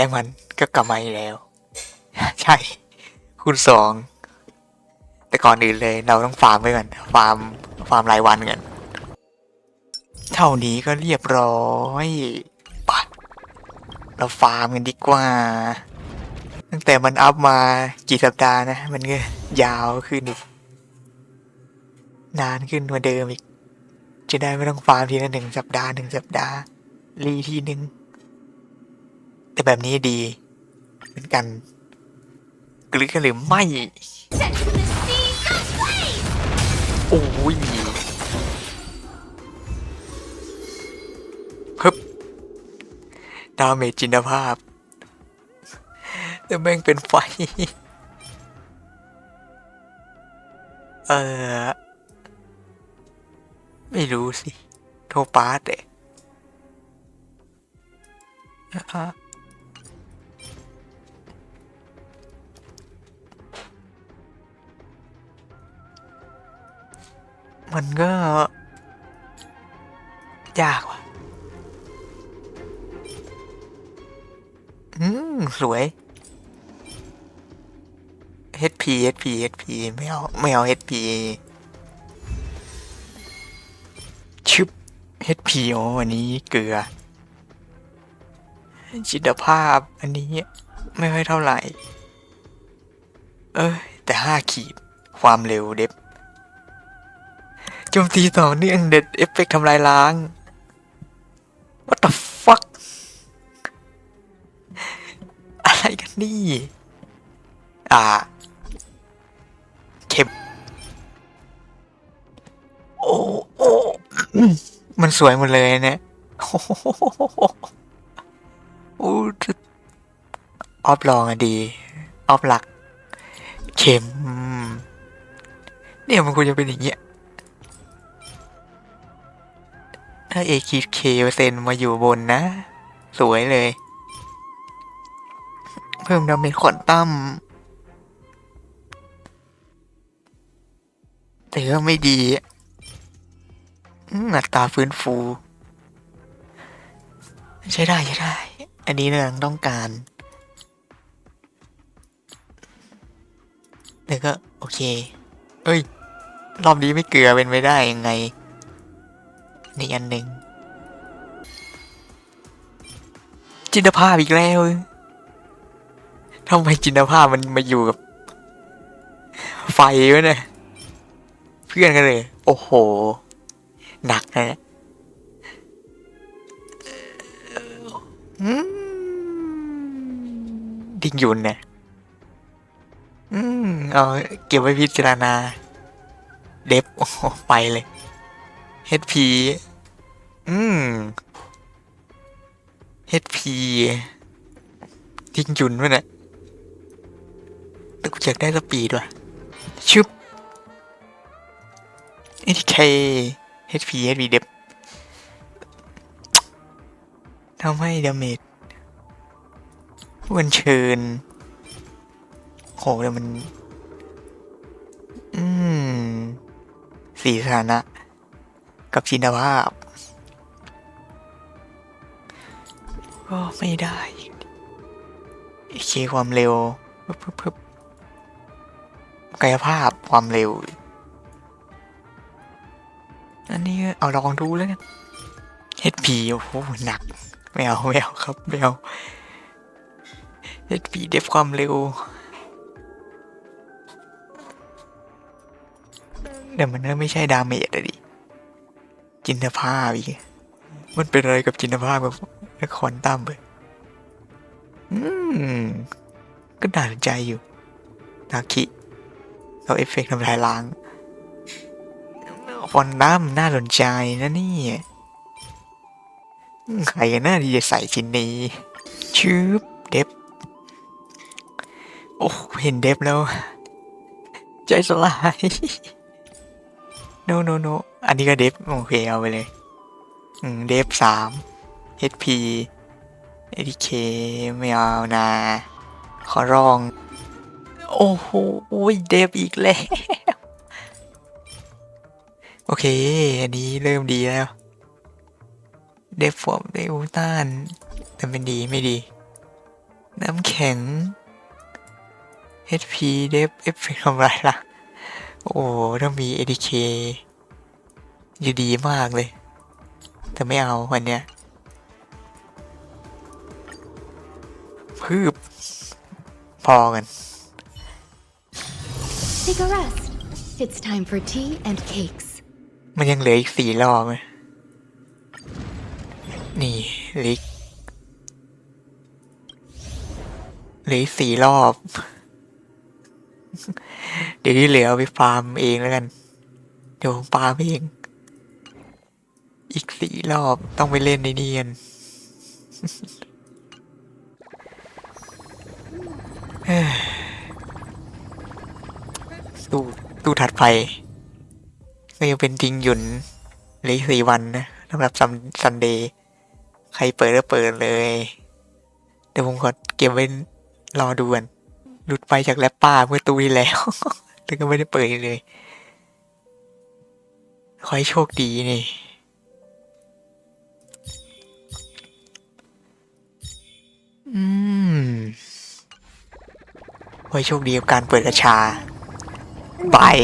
แล้วมันก็กลับมาอีกแล้ว ใช่คูณสองแต่ก่อนอื่นเลยเราต้องฟาร์มไว้ก่อนฟาร์มฟาร์มรายวันก่อนเท่านี้ก็เรียบร้อยปะเราฟาร์มกันดีกว่า ตั้งแต่มันอัพมากี่สัปดาห์นะ มันก็ยาวขึ้นอีกนานขึ้นกว่าเดิมอีก จะได้ไม่ต้องฟาร์มทีละหนึ่งสัปดาห์หนึ่งสัปดาห์รีทีหนึ่ง แต่แบบนี้ดี เหมือนกันหรือกันหรือไม่โอ้ยฮึบดาเมจจินภาพ แต่แม่งเป็นไฟ เออไม่รู้สิ โทปาสเอะ มันก็ ยากว่ะ อืม สวย HP HP HP ไม่เอา ไม่เอา HP ชึบ HP โอ้อันนี้เกลือ จิตภาพอันนี้ ไม่ค่อยเท่าไหร่ เอ้ยแต่ห้าขีด ความเร็วเด็บ โจมตีต่อเนื่องเด็ดเอฟเฟกต์ทำลายล้าง What the fuck อะไรกันนี่ อ่าเข็มโอ้โอ้มันสวยหมดเลยเนี่ยโอ้โหโอ้จะออฟลองอะดี ออฟหลัก เข็ม เนี่ยมันควรจะเป็นอย่างเงี้ยาเอคิดเคเปอร์เซ็นต์มาอยู่บนนะ สวยเลย เพิ่มดาเมจควอนตั้มแต่ก็ไม่ดีอัตราฟื้นฟู ใช้ได้ใช้ได้ อันนี้เรื่องต้องการแต่ก็ โอเค เอ้ย รอบนี้ไม่เกลือเป็นไปได้ยังไง นี่อันหนึ่งจินตภาพอีกแล้วทำไมจินตภาพมันมาอยู่กับ ไฟวะเนี่ย เพื่อนกันเลย โอ้โห หนักนะดิ้งยุนเนี่ยอืม เอาเก็บไว้พิจารณา เด็บไปเลย HP อืม HP ทิ้งจุนวะเนี่ยแต่กูอยากได้สปีดว่ะชึบ HK HP HP เด็บทำให้ดาเมจวันเชิญโหแต่มัน อืม สี่สถานะ กับชินภาพ ก็ไม่ได้เคความเร็วปึ๊บปึ๊บกายภาพความเร็ว อันนี้เอาลองดูแล้วกัน HP โอ้โหหนักไม่เอาไม่เอาครับไม่เอา HP เดฟความเร็วแต่มันก็ไม่ใช่ดาเมจอะดิ จินตภาพอีก มันเป็นอะไรกับจินตภาพกับนครตั้มเลยอืม ก็น่าสนใจอยู่ นาคิเอาเอฟเฟกต์ทำลายล้างคอนดัมน่าสนใจนะนี่ใครกันน่าที่จะใส่ชิ้นนี้ ชืบเดฟโอ้ เห็นเดฟแล้ว ใจสลาย โนโนโนอันนี้ก็เดฟโอเคเอาไปเลยอืมเดฟสาม HP ADK ไม่เอานะขอร้อง โอ้โหเดฟอีกแล้ว โอเค อันนี้เริ่มดีแล้ว เดฟฟอร์มเดลต้านแต่เป็นดีไม่ดี น้ำแข็ง HP Def Effect ทำไรล่ะ โอ้ถ้ามี ADK จะดีมากเลย แต่ไม่เอาวันเนี้ยพืบพอกัน Take a rest. It's time for tea and cakes. มันยังเหลืออีกสี่รอบไหมนี่ลิกเหลืออีกสี่รอบ เดี๋ยวที่เหลือไปฟาร์มเองแล้วกัน เดี๋ยวผมฟาร์มเอง อีกสี่รอบต้องไปเล่นในเนียนเฮ้ยตู้ตู้ถัดไปก็ยังเป็นจริงหยุนเหลือสี่วันนะสำหรับซัมซันเดย์ใครเปิดก็เปิดเลย เดี๋ยวผมขอเก็บไว้รอดูกัน หลุดไปจากแรปป้าเมื่อตุยแล้วถึงก็ไม่ได้เปิดเลย ขอให้โชคดีนี่อืมขอให้โชคดีกับการเปิดกระชาบาย